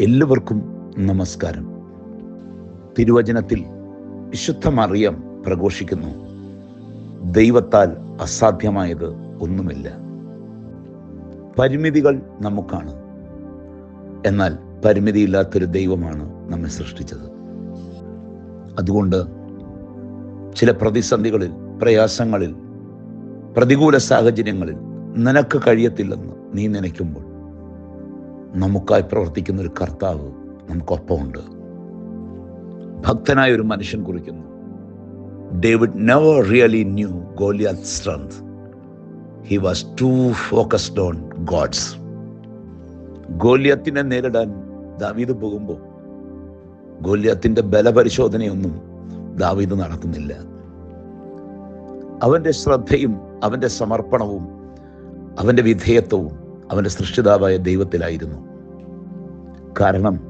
എല്ലാവർക്കും നമസ്കാരം. തിരുവചനത്തിൽ വിശുദ്ധ മറിയം പ്രഘോഷിക്കുന്നു. ദൈവത്താൽ അസാധ്യമായത് ഒന്നുമില്ല. പരിമിതികൾ നമുക്കാണ്. എന്നാൽ പരിമിതിയില്ലാത്തൊരു ദൈവമാണ് നമ്മെ സൃഷ്ടിച്ചത്. അതുകൊണ്ട് ചില പ്രതിസന്ധികളിൽ പ്രയാസങ്ങളിൽ പ്രതികൂല സാഹചര്യങ്ങളിൽ നിനക്ക് കഴിയത്തില്ലെന്ന് നീ നനയ്ക്കുമ്പോൾ നമുക്കായി പ്രവർത്തിക്കുന്ന ഒരു കർത്താവ് നമുക്കൊപ്പമുണ്ട്. ഭക്തനായ ഒരു മനുഷ്യൻ കുറിക്കുന്നു. David never really knew Goliath strength he was too focused on God's ഗോലിയത്തിനെ നേരിടാൻ ദാവീദ് പോകുമ്പോൾ ഗോലിയത്തിന്റെ ബലപരിശോധനയൊന്നും ദാവീദ് നടത്തുന്നില്ല. അവന്റെ ശ്രദ്ധയും അവന്റെ സമർപ്പണവും അവന്റെ വിധേയത്വവും അവന്റെ സൃഷ്ടിതാവായ ദൈവത്തിലായിരുന്നു. കാരണം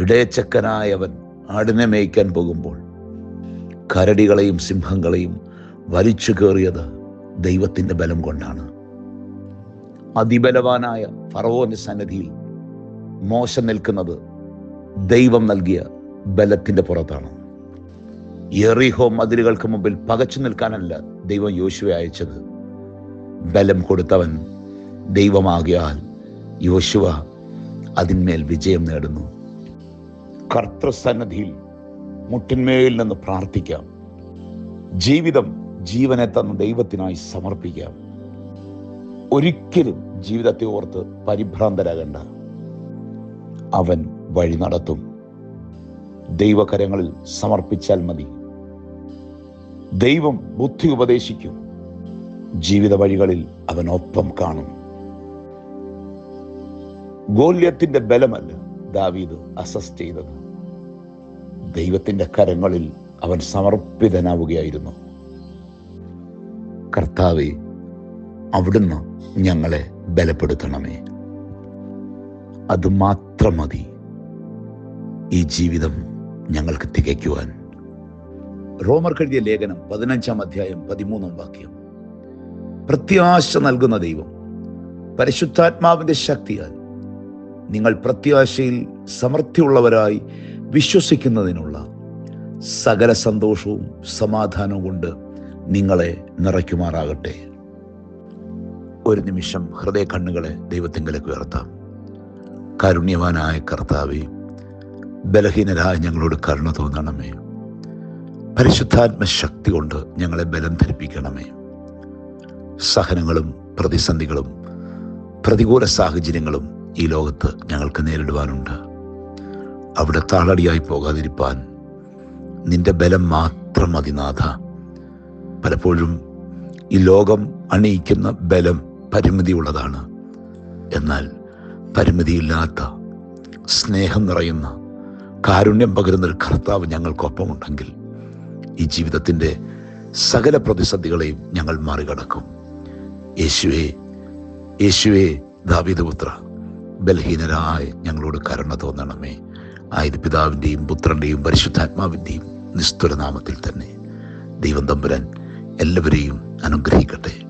ഇടയച്ചക്കനായവൻ ആടിനെ മേയ്ക്കാൻ പോകുമ്പോൾ കരടികളെയും സിംഹങ്ങളെയും വലിച്ചു കയറിയത് ദൈവത്തിന്റെ ബലം കൊണ്ടാണ്. അതിബലവാനായ ഫറവോന്റെ സന്നിധിയിൽ മോശം നിൽക്കുന്നത് ദൈവം നൽകിയ ബലത്തിന്റെ പുറത്താണ്. എറിഹോ മതിലുകൾക്ക് മുമ്പിൽ പകച്ചു നിൽക്കാനല്ല ദൈവം യോശുവെ അയച്ചത്. ബലം കൊടുത്തവൻ ദൈവമാകിയാൽ യോശുവ അതിന്മേൽ വിജയം നേടുന്നു. കർത്തൃസന്നദ്ധിയിൽ മുട്ടിന്മേൽ നിന്ന് പ്രാർത്ഥിക്കാം. ജീവിതം ജീവനെ തന്ന ദൈവത്തിനായി സമർപ്പിക്കാം. ഒരിക്കലും ജീവിതത്തെ ഓർത്ത് പരിഭ്രാന്തരാകണ്ട. അവൻ വഴി നടത്തും. ദൈവകരങ്ങളിൽ സമർപ്പിച്ചാൽ മതി. ദൈവം ബുദ്ധി ഉപദേശിക്കും. ജീവിത വഴികളിൽ അവൻ ഒപ്പം കാണും. ഗോല്യത്തിന്റെ ബലമല്ല ദാവീദ് അസസ് ചെയ്തത്. ദൈവത്തിന്റെ കരങ്ങളിൽ അവൻ സമർപ്പിതനാവുകയായിരുന്നു. കർത്താവെ അവിടുന്ന് ഞങ്ങളെ ബലപ്പെടുത്തണമേ. അത് മാത്രം മതി ഈ ജീവിതം ഞങ്ങൾക്ക് തികയ്ക്കുവാൻ. റോമർ എഴുതിയ ലേഖനം പതിനഞ്ചാം അധ്യായം പതിമൂന്നാം വാക്യം. പ്രത്യാശ നൽകുന്ന ദൈവം പരിശുദ്ധാത്മാവിന്റെ ശക്തിയാൽ നിങ്ങൾ പ്രത്യാശയിൽ സമൃദ്ധിയുള്ളവരായി വിശ്വസിക്കുന്നതിനുള്ള സകല സന്തോഷവും സമാധാനവും കൊണ്ട് നിങ്ങളെ നിറയ്ക്കുമാറാകട്ടെ. ഒരു നിമിഷം ഹൃദയ കണ്ണുകളെ ദൈവത്തിങ്കലേക്ക് ഉയർത്താം. കാരുണ്യവാനായ കർത്താവേ ബലഹീനരായ ഞങ്ങളോട് കരുണ തോന്നണമേ. പരിശുദ്ധാത്മ ശക്തി കൊണ്ട് ഞങ്ങളെ ബലം ധരിപ്പിക്കണമേ. സഹനങ്ങളും പ്രതിസന്ധികളും പ്രതികൂല സാഹചര്യങ്ങളും ഈ ലോകത്ത് ഞങ്ങൾക്ക് നേരിടുവാനുണ്ട്. അവിടെ താളടിയായി പോകാതിരിപ്പാൻ നിന്റെ ബലം മാത്രം മതി നാഥ. പലപ്പോഴും ഈ ലോകം അണിയിക്കുന്ന ബലം പരിമിതിയുള്ളതാണ്. എന്നാൽ പരിമിതിയില്ലാത്ത സ്നേഹം നിറയുന്ന കാരുണ്യം പകരുന്ന ഒരു കർത്താവ് ഞങ്ങൾക്കൊപ്പമുണ്ടെങ്കിൽ ഈ ജീവിതത്തിന്റെ സകല പ്രതിസന്ധികളെയും ഞങ്ങൾ മറികടക്കും. യേശുവേ യേശുവേ ദാവിദപുത്ര ബലഹീനരായ ഞങ്ങളോട് കരുണ തോന്നണമേ. ആയത് പിതാവിന്റെയും പുത്രന്റെയും പരിശുദ്ധാത്മാവിന്റെയും നിസ്തുല നാമത്തിൽ തന്നെ. ദൈവം തമ്പുരാൻ എല്ലാവരെയും അനുഗ്രഹിക്കട്ടെ.